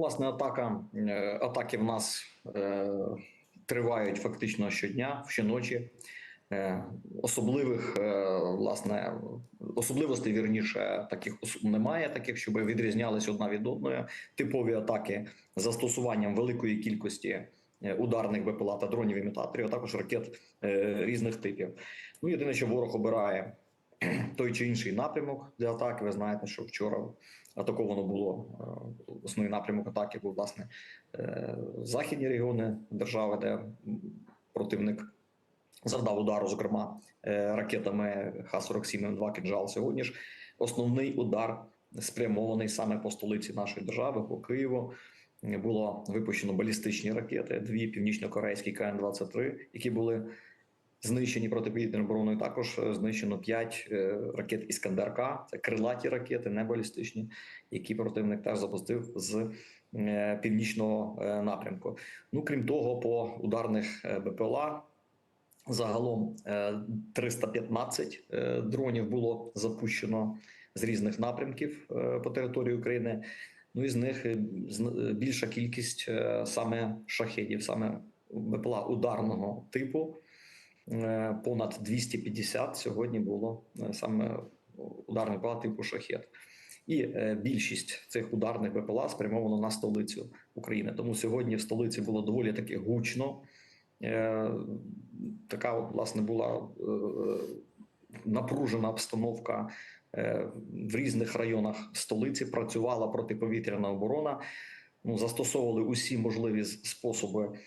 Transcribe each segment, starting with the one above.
Власне, атака е, атаки в нас е, тривають фактично щодня, щоночі. Е, Особливих власне особливостей вірніше таких немає, таких, щоб відрізнялись одна від одної. Типові атаки з застосуванням великої кількості ударних БПЛА та дронів імітаторів, а також ракет різних типів. Ну єдине, що ворог обирає той чи інший напрямок для атаки. Ви знаєте, що вчора атаковано було е, основний напрямок атаки був власне е, західні регіони держави, де противник завдав удару, зокрема е, ракетами Х-47 М2 «Кинжал». Сьогодні ж основний удар спрямований саме по столиці нашої держави, по Києву. Було випущено балістичні ракети, дві північно-корейські КН-23, які були знищені протиповітряною обороною. Також е, знищено п'ять е, ракет Іскандер-К. Це крилаті ракети, не балістичні, які противник теж запустив з е, північного напрямку. Ну крім того, по ударних БПЛА загалом е, 315 е, дронів було запущено з різних напрямків по території України. Ну із них е, е, більша кількість саме шахедів, саме БПЛА ударного типу. Е, Понад 250 сьогодні було е, саме ударних БПЛА типу шахет. І е, більшість цих ударних БПЛА спрямовано на столицю України. Тому сьогодні в столиці було доволі таки гучно. Така власне була напружена обстановка в різних районах столиці. Працювала протиповітряна оборона. Ну, застосовували усі можливі способи,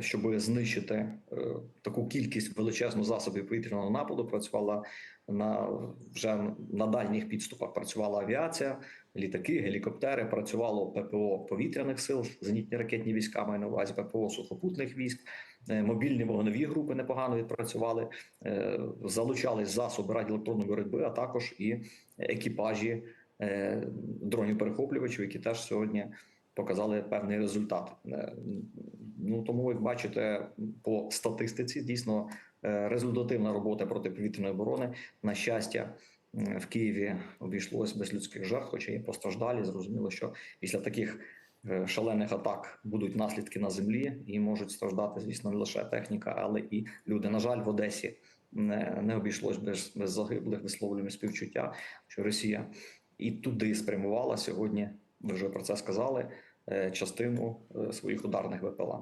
щоб знищити е, таку кількість величезну засобів повітряного нападу. Працювала на вже на дальніх підступах. Працювала авіація, літаки, гелікоптери. Працювало ППО повітряних сил, зенітні ракетні війська маю на увазі ППО сухопутних військ. Е, Мобільні вогневі групи непогано відпрацювали, е, залучались засоби радіоелектронної боротьби, а також і екіпажі е, дронів перехоплювачів, які теж сьогодні показали певний результат. Ну тому, як бачите, по статистиці дійсно е, результативна робота протиповітряної оборони. На щастя, в Києві обійшлось без людських жертв, хоча є постраждалі. Зрозуміло, що після таких е, шалених атак будуть наслідки на землі і можуть страждати, звісно, не лише техніка, але і люди. На жаль, в Одесі не, не обійшлось без, без загиблих. Висловлюємо співчуття, що Росія і туди спрямувала сьогодні. Ви вже про це сказали. е, Частину своїх ударних ВПЛА.